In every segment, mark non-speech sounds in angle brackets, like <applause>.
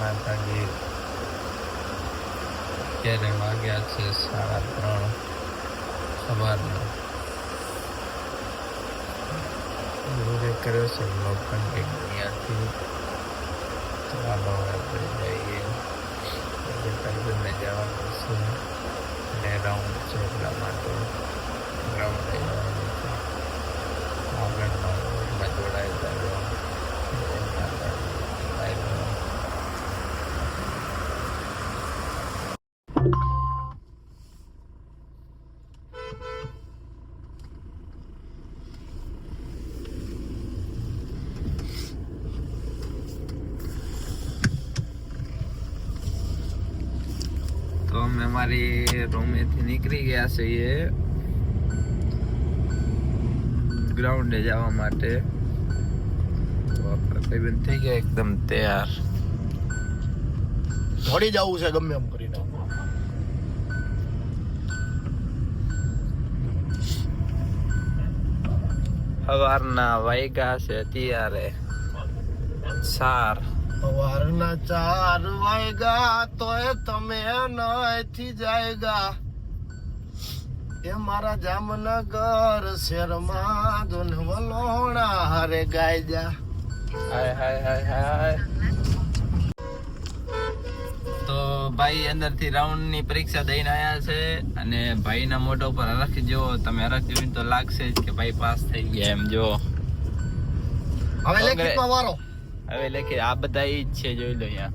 માતાજી અત્યારે વાગ્યા છે સાડા ત્રણ સવારના ગુરુએ કર્યો છે બ્લોગ કન્ટેન્ટ ત્યાંથી ચાલો આપણે જઈએ એટલે કરજણને જવા પડશે અને રાઉન્ડ છે એટલા માટે રાઉન્ડ થઈ જવાનું છે આગળના રોડમાં જોડાયેલા રહો તો અમે અમારી રૂમેથી નીકળી ગયા છીએ. ગ્રાઉન્ડે જવા માટે. તો આપણે ભાઈબંધ થઈ ગયા એકદમ તૈયાર. દોડી જવું છે ગમે એમ કરીને. સવારના વાયગા છે અત્યારે. ચાર સવારના ચાર વાગ્યા તોય તમે નયથી જાયગા. એ મારા જામનગર શહેરમાં ધૂન વલોણા હારે ગાય જા હાય હાય હાય હાય. તો ભાઈ અંદરથી રાઉન્ડની પરીક્ષા દઈને આયા છે અને ભાઈના મોઢા ઉપર હરખ જો તમે હરખ તો લાગશે જ કે ભાઈ પાસ થઈ ગયા એમ જો. હવે લેખિતમાં વારો. હવે લેખિત આ બધા ઈ જ છે જોઈ લો અહીંયા.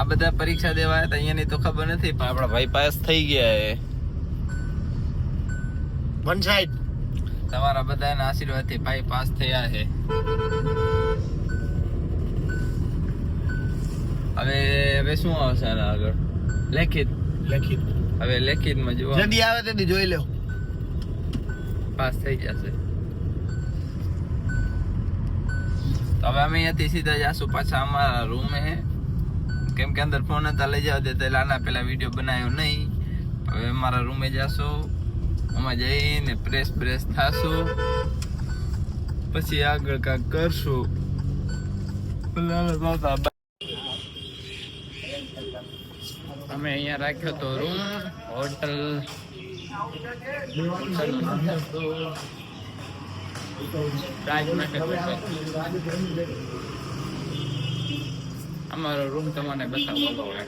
આ બધા પરીક્ષા દેવા હતા અહીંયાની તો ખબર નથી પણ આપણા ભાઈ પાસ થઈ ગયા એ. વન તમારા બધાના આશીર્વાદથી ભાઈ પાસ થયા છે. હવે હવે શું આવશે આના આગળ? લેખિત. લેખિત. હવે લેખિતમાં જોવા જલ્દી આવે તેથી જોઈ લો. પાસ થઈ જશે. તો હવે અમે અહીંયાથી સીધા જાશું પાછા અમારા રૂમે કેમ કે અંદર ફોન હતા લઈ જાવ તે લાના પેલા વીડિયો બનાવ્યો નહીં. હવે મારા રૂમે જશો, આમાં જઈને પ્રેસ પ્રેસ થાશું, પછી આગળ કાંક કરશો. અમે અહીંયા રાખ્યો તો રૂમ હોટલ અમારો રૂમ તમને બતાવો. હવે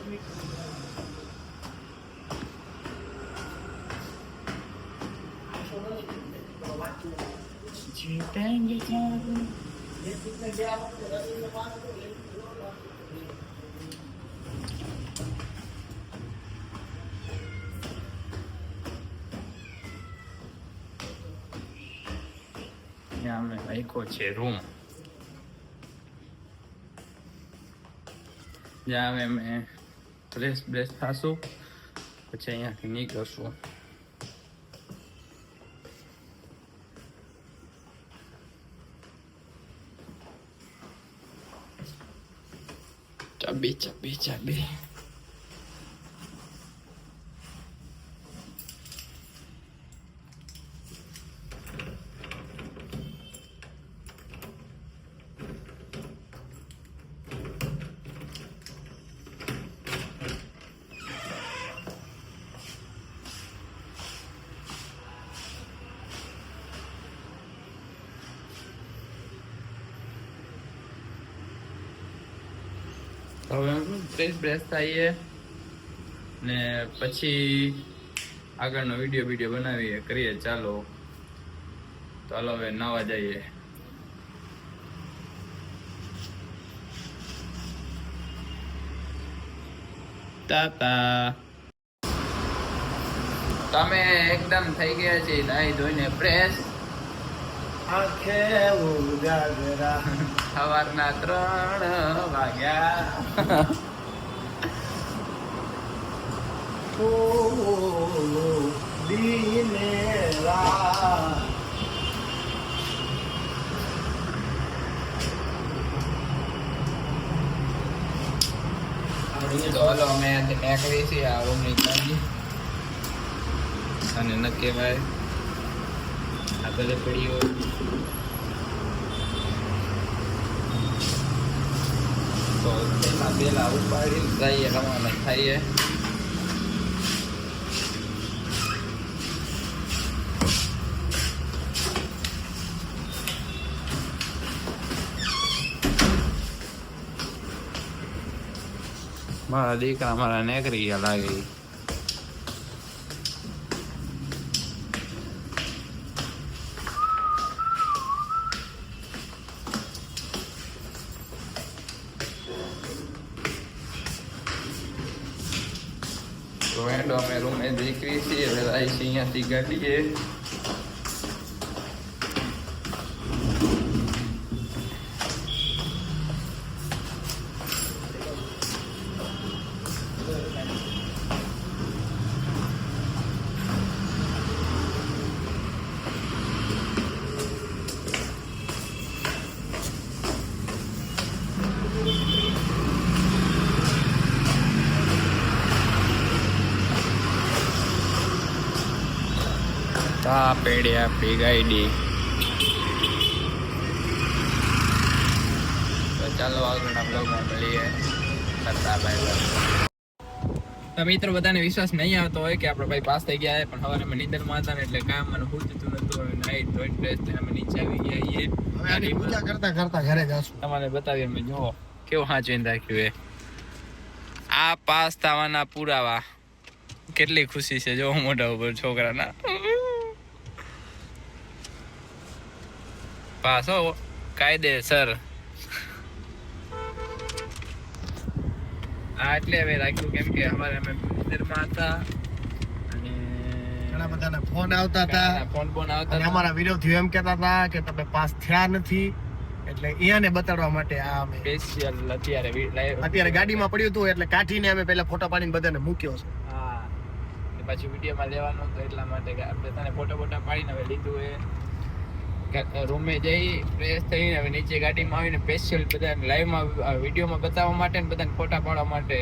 ત્યાં અમે રાખ્યો છે રૂમ જ્યાં હવે અમે ફ્રેશ બ્રેશ થાશું. પછી અહીંયાથી નીકળશું. ચાબી ચાબી ચાબી. હવે ફ્રેશ બ્રેશ થઈએ ને પછી આગળનો વીડિયો વીડિયો બનાવીએ, કરીએ, ચાલો. ચાલો હવે નાવા જઈએ. તાતા તમે એકદમ થઈ ગયા છે, નાઈ ધોઈને ફ્રેશ આંખે ઉજાગરા. સવારના ત્રણ વાગ્યા. દીને રા. તો અમે નીકળી છીએ આ રૂમની ચાવી અને ન કહેવાય આ બધે પડી હોય. તો પેલા પેલા મારા દીકરા મારા નેકરી ગયા લાગે. આવી છીએ અહીંયાથી પેડ્યા પેડી તો ચાલો આગળના બ્લોગમાં મળીએ. કરતા બાય મિત્રો બધાને વિશ્વાસ નહીં આવતો હોય કે આપણે ભાઈ પાસ થઈ ગયા છે પણ હવે અમે નીંદરમાં હતા ને એટલે કામ મને પૂછતું નતું નાઈટ જોઈન્ટ ડ્રેસ થઈને અમે નીચે આવી ગયા છીએ. પૂજા કરતા કરતા ઘરે જશું. તમારે બતાવીએ અમે જુઓ કેવું હાચવીને રાખ્યું એ આ પાસ થવાના પુરાવા. કેટલી ખુશી છે જો મોઢા ઉપર છોકરાના. પાસ હો કાયદેસર. આ એટલે હવે રાખ્યું કેમ કે અમારે અમે મંદિરમાં હતા અને ઘણા બધાના ફોન આવતા હતા. ફોન બોન આવતા હતા. અમારા વિરોધીઓ એમ કહેતા હતા કે તમે પાસ થયા નથી એટલે અહીંયાને બતાડવા માટે આ અમે સ્પેશિયલ અત્યારે અત્યારે ગાડીમાં પડ્યું હતું એટલે કાઢીને અમે પહેલા ફોટો પાડીને બધાને મૂક્યો છે. હા. પછી વિડીયોમાં લેવાનું હતું એટલા માટે આપણે તને ફોટો ફોટા પાડીને હવે લીધું એ રૂમે જઈ ફ્રેશ થઈને હવે નીચે ગાડીમાં આવીને સ્પેશિયલ બધાને લાઈવમાં વિડીયોમાં બતાવવા માટે ને બધાને ફોટા પાડવા માટે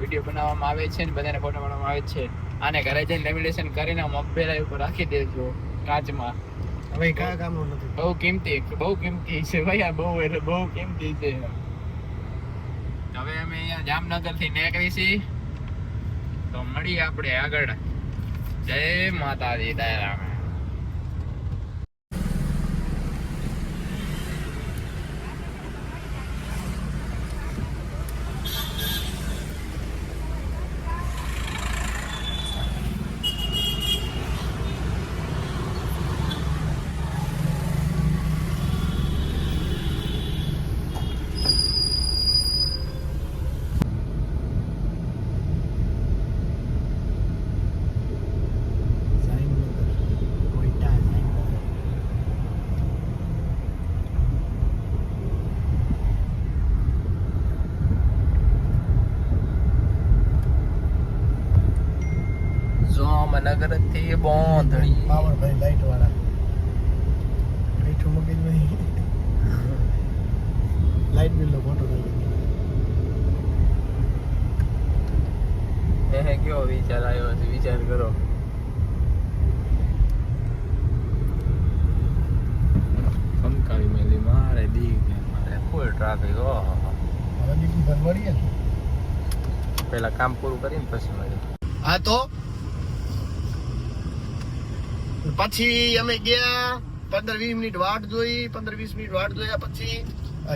વીડિયો બનાવવામાં આવે છે ને બધાને ફોટા પાડવામાં આવે છે. આને ઘરે જઈને લેમિનેશન કરીને મગભેરા ઉપર રાખી દેજો કાચમાં. હવે કયા કામનું નથી. બહુ કિંમતી બહુ કિંમતી છે ભાઈ આ બહુ એટલે બહુ કિંમતી છે. હવે અમે અહીંયા જામનગરથી નીકળી છીએ. તો મળીએ આપણે આગળ. જય માતાજી દયારામ થી બોંધણી. પાવરભાઈ લાઈટ વાળા મીઠું મગજ નહીં. લાઈટ બિલ નો ફોટો એ કેવો વિચાર આવ્યો છે વિચાર કરો. ખમકાવી મેલી મારે દી મારે. ફૂલ ટ્રાફિક હો હવે બીજું ભરવાડી મળીએ ને પેલા કામ પૂરું કરીને પછી મળ્યું હા તો? પછી અમે ગયા, પંદર વીસ મિનિટ વાટ જોઈ, પંદર વીસ મિનિટ વાટ જોયા પછી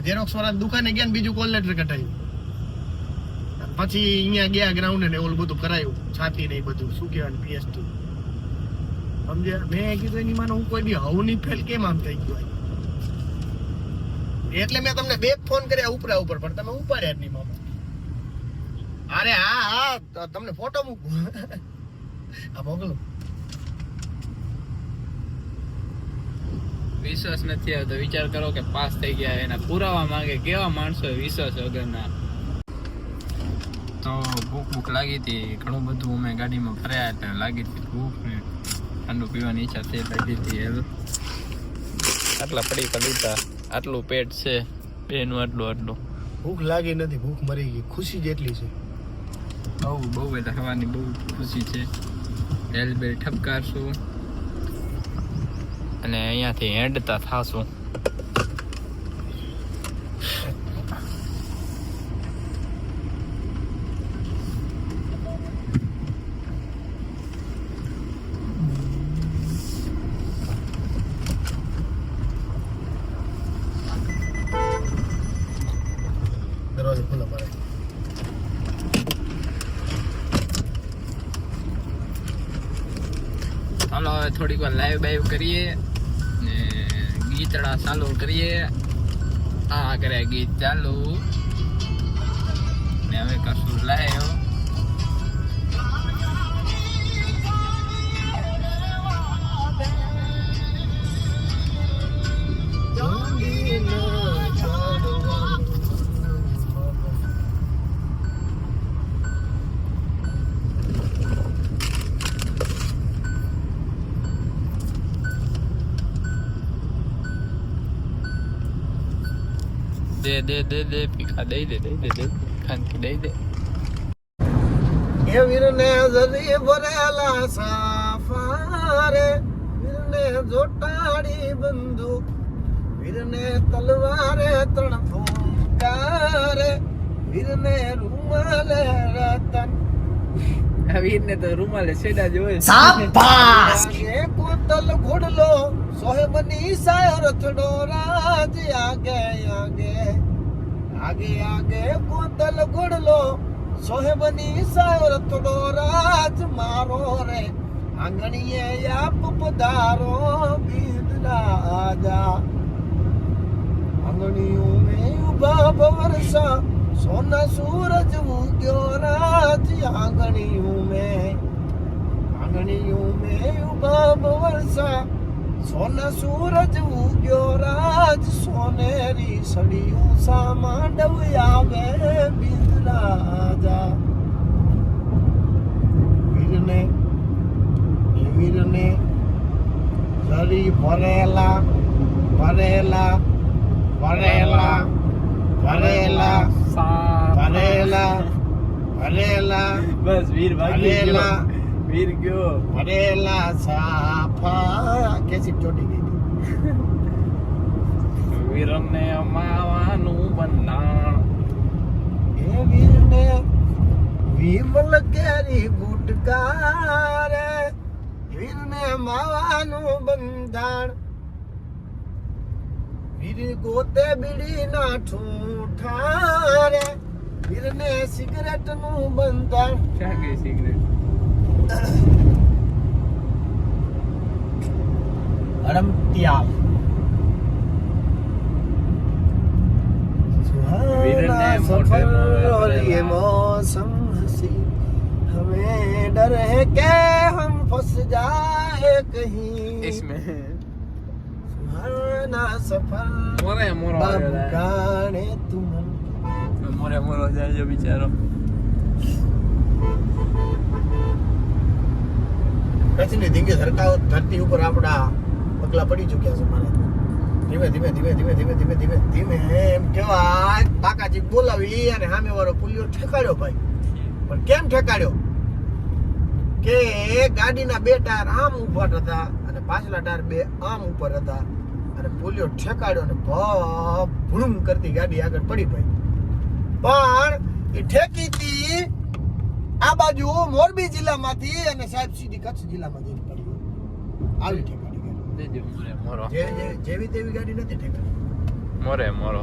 ઝેરોક્ષ વાળા દુકાને ગયા ને બીજું કોલ લેટર કટાયું પછી અહીંયા ગયા ગ્રાઉન્ડ ને ઓલું બધું કરાયું, છાતી ને બધું. શું કહેવાય પીએસ ટુ સમજ્યા? મેં કીધું એની માનો હું કોઈ બી હવું ની ફેલ કેમ આમ થઈ ગયું એટલે મેં તમને બે ફોન કર્યા ઉપરા ઉપર, પણ તમે ઉપાડ્યા જ નહીં મામા. અરે હા હા તમને ફોટો મૂકું. <laughs> આ મોકલો. વિશ્વાસ નથી આવતો. વિચાર કરો કે પાસ થઈ ગયા એના પુરાવા માંગે. કેવા માણસો વિશ્વાસ વગરના? તો ભૂખ ભૂખ લાગી હતી. ઘણું બધું અમે ગાડીમાં ફર્યા એટલે લાગી હતી ભૂખ ને ઠંડુ પીવાની ઈચ્છા થઈ લાગી હતી આટલા પડી લીધા આટલું પેટ છે. બેનું આટલું આટલું. ભૂખ લાગી નથી. ભૂખ મરી ગઈ. ખુશી જેટલી છે. બહુ બહુ એટલે ખાવાની બહુ ખુશી છે. બેલ બેલ ઠપકારશું. અને અહીંયાથી હેડતા થાશું. દરવાજો ખુલ્લો મારે. ચાલો હવે થોડીક વાર લાઈવ બાઈવ કરીએ. ગીતડા ચાલુ કરીએ. આ કરે ગીત ચાલુ. ને હવે કશું લાયો દે દે દે દે પીખા દઈ દે દઈ દે દે ખાનકી દઈ દે. એ વીરને જરી ભરેલા સાફારે વીરને જોટાડી બંદૂક વીરને તલવારે ત્રણ ફૂંકારે વીરને રૂમાલે રતન. વીરને તો રૂમાલે સેડા જોયે આગે કોતલ ઘોડલો સોહેબની સાયો રથડો રાજ આગે આગે. આગે આગે કોતલ ઘોડલો સોહેબની સાયો રથડો રાજ મારો રે. આંગણીએ આપ પધારો બીદડા આજા. આંગણીઓ મે ઊભા બવરસા સોના સૂરજ ઉગ્યો રાજ આંગણીઓ મે આંગણીઓ મે સોના સૂરજ ઉગ્યો રાજ સોનેરી સળિયું સામા ડવ આવે બિંદરા આજા વીરને વીરને જરી ભરેલા ભરેલા ભરેલા ભરેલા ભરેલા ભરેલા બસ વીર ભરેલા વીર ગયો ભરેલા સાફા કેસી ચોટી ગઈ વીરને અમાવાનું બંધાણ એ વીરને વિમલ કેરી ગુટકારે વીરને માવાનું બંધાણ વીર ગોતે બીડી ના ઠૂઠારે વીરને સિગરેટનું બંધાણ ક્યાં ગઈ સિગરેટ Aramtiao. मौसम हसी हमें डर है के हम फंस जाए कहीं इसमें सुहाना सफ़र मोरे मोर हो जाए गाने तुम मोरे मोर हो जाए जो बेचारो કચ્છની ધીંગે ધરકાઓ, ધરતી ઉપર આપણા પગલા પડી ચૂક્યા છે મારે. ધીમે ધીમે ધીમે ધીમે ધીમે ધીમે ધીમે ધીમે એમ કહેવાય કાકાજી બોલાવી અને સામે વાળો પુલિયો ઠેકાડ્યો ભાઈ. પણ કેમ ઠેકાડ્યો કે ગાડીના બે ટાયર આમ ઉપર હતા અને પાછલા ટાયર બે આમ ઉપર હતા. અને પુલિયો ઠેકાડ્યો અને ભૂમ કરતી ગાડી આગળ પડી ભાઈ. પણ એ ઠેકી હતી આ બાજુ મોરબી જિલ્લામાંથી અને સાહેબ સીધી કચ્છ જિલ્લામાંથી પડ્યું આવી ઠેકાણી જેવી તેવી ગાડી નથી ઠેકાણી. મોરે મોરો.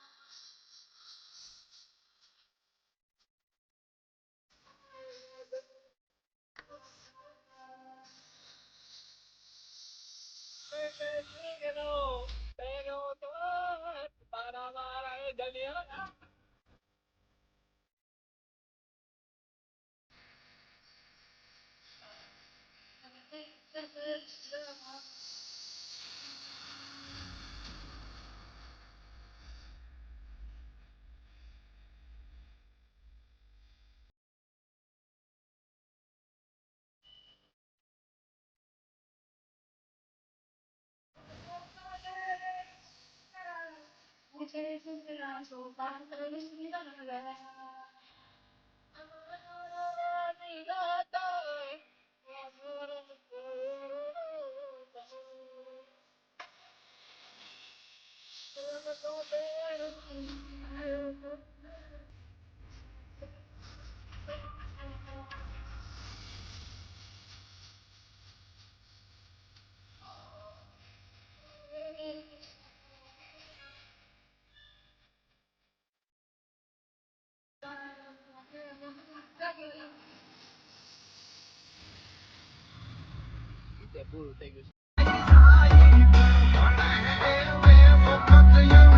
જે જે- જેવી તેવી ગાડી નથી ઠેકાડી મોરે મોરો પૂરું થઈ ગયું હાલો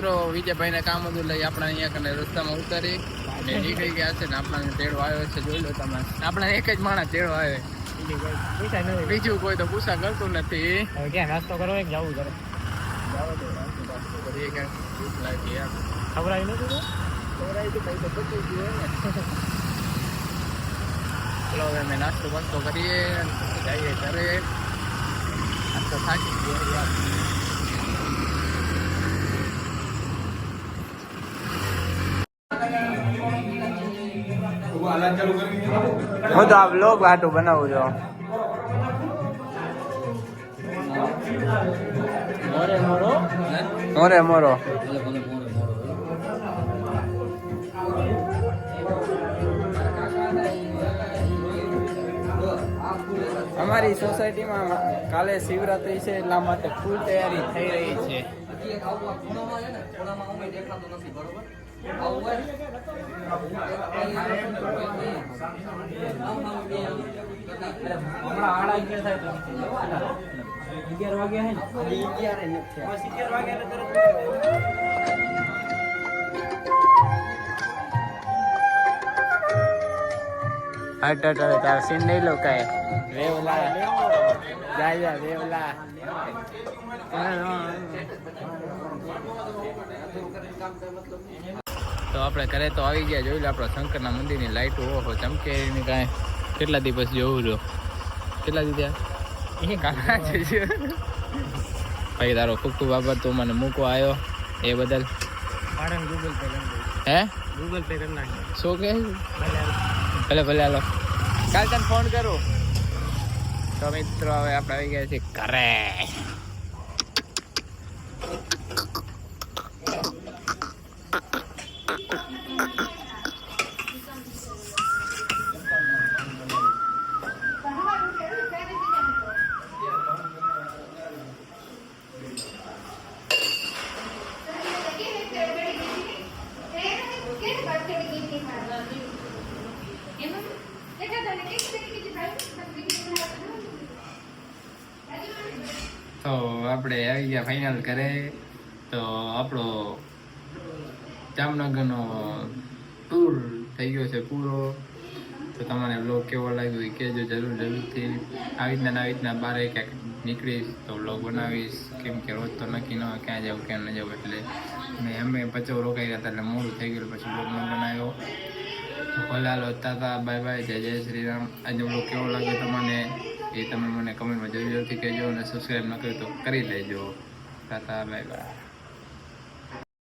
મિત્રો વિજયભાઈને કામ હતું લઈ આપણે અહીંયા કને રસ્તામાં ઉતારી. અને નીકળી ગયા છે ને આપણને તેડો આવ્યો છે જોઈ લો તમે. આપણે એક જ માણસ તેડો આવે. બીજું કોઈ તો પૂછા કરતું નથી. ક્યાં નાસ્તો કરો એક જવું કરે આવી નથી ખવડાવી તો ભાઈ તો પતી ગયું ને. ચલો હવે અમે નાસ્તો બાસ્તો કરીએ જઈએ ઘરે. નાસ્તો થાકી ગયો. યાર હું તો આ બ્લોગ વાટું બનાવું છું. મોરે મોરો. મોરે મોરો. અમારી સોસાયટીમાં કાલે શિવરાત્રી છે એટલા માટે ફૂલ તૈયારી થઈ રહી છે. અગિયાર વાગ્યા હે ને સીન નહીં લોકાય રેવલા જાય રેવલા તો આપણે ઘરે તો આવી ગયા જોઈ લો આપણા શંકરના મંદિરની લાઈટો ઓહો ચમકે એની કાંઈ. કેટલા દિવસ જોવું જો કેટલા દી થયા? કાકા છે. ભાઈ તારો ખૂબ ખૂબ આભાર તું મને મૂકો આવ્યો એ બદલ. હે? ગૂગલ પે કરી નાખ શું કે ભલે ભલે ભલે હાલો. કાલ તને ફોન કરું. તો મિત્રો હવે આપણે આવી ગયા છીએ ઘરે. તો આપણે આવી ગયા ફાઇનલ કરે તો આપણો જામનગરનો ટૂર થઈ ગયો છે પૂરો. તો તમને બ્લોગ કેવો લાગ્યો એ કહેજો જરૂર, જરૂરથી. આવી રીતના આવી રીતના બહાર ક્યાંક નીકળીશ તો બ્લોગ બનાવીશ. કેમ કે રોજ તો નક્કી ન હોય ક્યાં જવું ક્યાં ન જવું એટલે. મેં અમે પચો રોકાઈ ગયા હતા એટલે મોડું થઈ ગયું પછી બ્લોગ ન બનાવ્યો. તો ભલે હાલો તાતા બાય બાય જય જય શ્રી રામ આજે બ્લોગ કેવો લાગ્યો તમને એ તમે મને કમેન્ટમાં જરૂરથી કહેજો અને સબસ્ક્રાઈબ ન કર્યું તો કરી લેજો તાતા બાય બાય